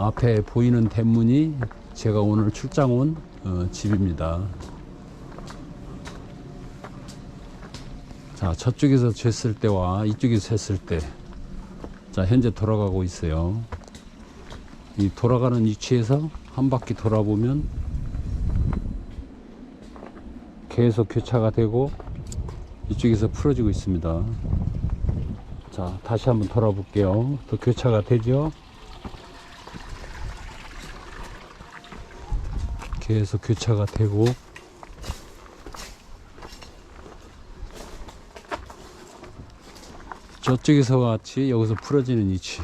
어, 앞에 보이는 대문이 제가 오늘 출장 온 어, 집입니다. 자, 저쪽에서 쟀을 때와 이쪽에서 쟀을 때, 자, 현재 돌아가고 있어요. 이 돌아가는 위치에서 한 바퀴 돌아보면 계속 교차가 되고 이쪽에서 풀어지고 있습니다. 자, 다시 한번 돌아볼게요. 또 교차가 되죠? 계속 교차가 되고 저쪽에서 같이 여기서 풀어지는 위치.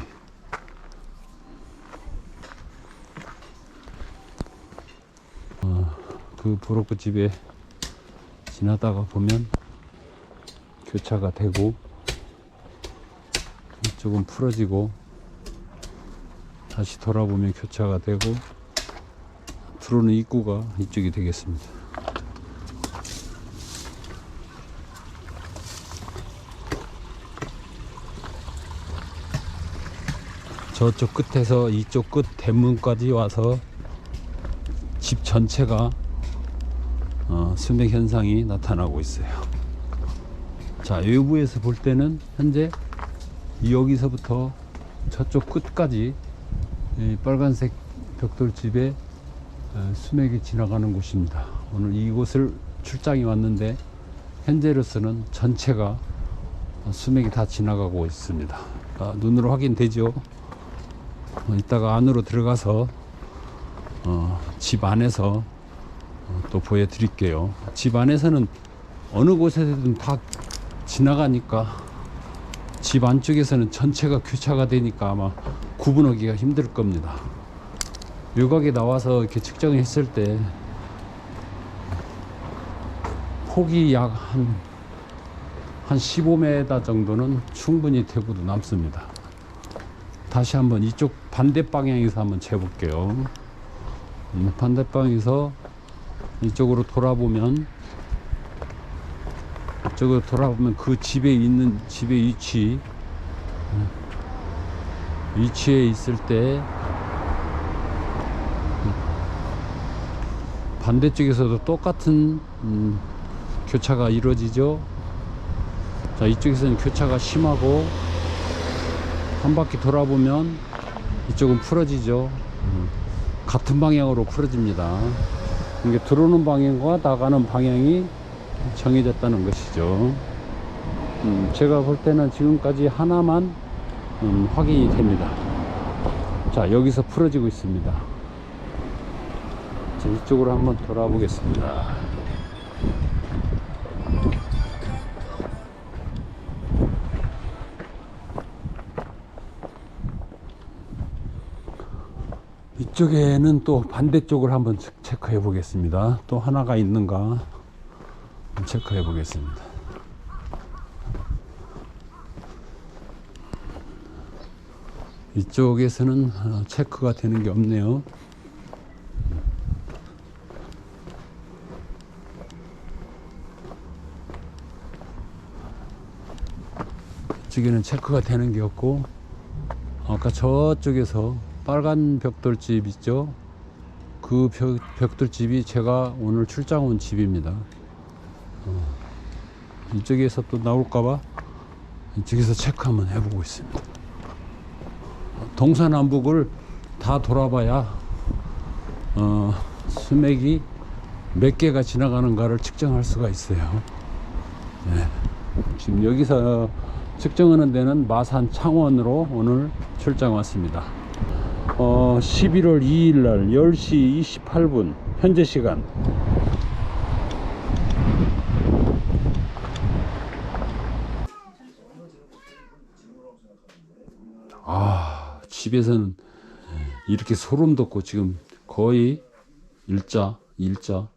어, 그 브로커 집에 지나다가 보면 교차가 되고 이쪽은 풀어지고 다시 돌아보면 교차가 되고 들어오는 입구가 이쪽이 되겠습니다. 저쪽 끝에서 이쪽 끝 대문까지 와서 집 전체가 어, 수맥 현상이 나타나고 있어요. 자, 외부에서 볼 때는 현재 여기서부터 저쪽 끝까지 이 빨간색 벽돌집에 어, 수맥이 지나가는 곳입니다. 오늘 이곳을 출장이 왔는데 현재로서는 전체가 어, 수맥이 다 지나가고 있습니다. 아, 눈으로 확인되죠. 어, 이따가 안으로 들어가서 어, 집 안에서 어, 또 보여드릴게요. 집 안에서는 어느 곳에든 다 지나가니까 집 안쪽에서는 전체가 교차가 되니까 아마 구분하기가 힘들 겁니다. 외곽에 나와서 이렇게 측정을 했을 때 폭이 약 한 한 15m 정도는 충분히 대구도 남습니다. 다시 한번 이쪽 반대 방향에서 한번 재볼게요. 음, 반대 방향에서 이쪽으로 돌아보면 이쪽으로 돌아보면 그 집에 있는 집의 위치 음, 위치에 있을 때 반대쪽에서도 똑같은 음, 교차가 이루어지죠. 자 이쪽에서는 교차가 심하고 한 바퀴 돌아보면 이쪽은 풀어지죠. 음, 같은 방향으로 풀어집니다. 이게 들어오는 방향과 나가는 방향이 정해졌다는 것이죠. 음, 제가 볼 때는 지금까지 하나만 음, 확인이 됩니다. 자, 여기서 풀어지고 있습니다. 자, 이쪽으로 한번 돌아보겠습니다. 이쪽에는 또 반대쪽을 한번 체- 체크해 보겠습니다. 또 하나가 있는가 체크해 보겠습니다. 이쪽에서는 어, 체크가 되는 게 없네요. 이쪽에는 체크가 되는 게 없고 아까 저쪽에서 빨간 벽돌집 있죠? 그 벽, 벽돌집이 제가 오늘 출장 온 집입니다. 어, 이쪽에서 또 나올까봐 이쪽에서 체크 한번 해보고 있습니다. 동서남북을 다 돌아봐야 어, 수맥이 몇 개가 지나가는가를 측정할 수가 있어요. 네. 지금 여기서 측정하는 데는 마산 창원으로 오늘 출장 왔습니다. 어, 11월 2일 날 10시 28분 현재 시간 아 집에서는 이렇게 소름 돋고 지금 거의 일자 일자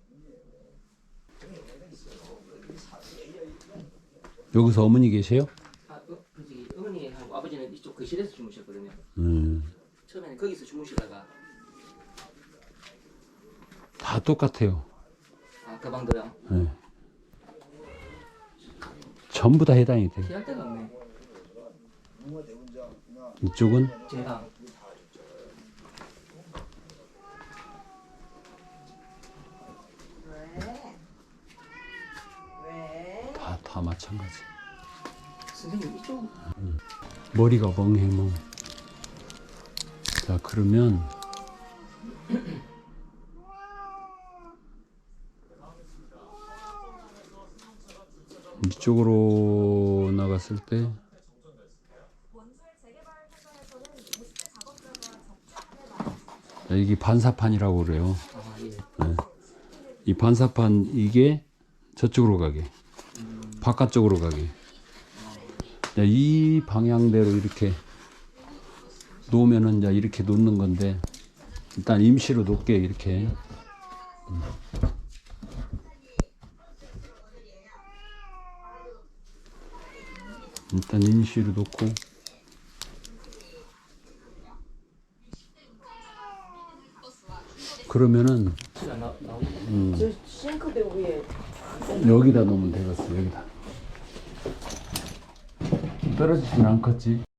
여기서 어머니 계세요? 그 실에서 주무셨거든요. 음. 처음에는 거기서 주무시다가 다 똑같아요. 아 가방도요. 네. 전부 다 해당이 돼. 피할 데가 없네. 이쪽은 제가 다, 다 마찬가지. 선생님 이쪽 음. 머리가 멍해 멍. 자 그러면 이쪽으로 나갔을 때 자, 이게 반사판이라고 그래요. 아 예. 이 반사판 이게 저쪽으로 가게 바깥쪽으로 가게 자, 이 방향대로 이렇게 놓으면은 이제 이렇게 놓는 건데 일단 임시로 놓게 이렇게 음. 일단 임시로 놓고 그러면은. 음. 여기다 놓으면 되겠어 여기다 떨어지진 않겠지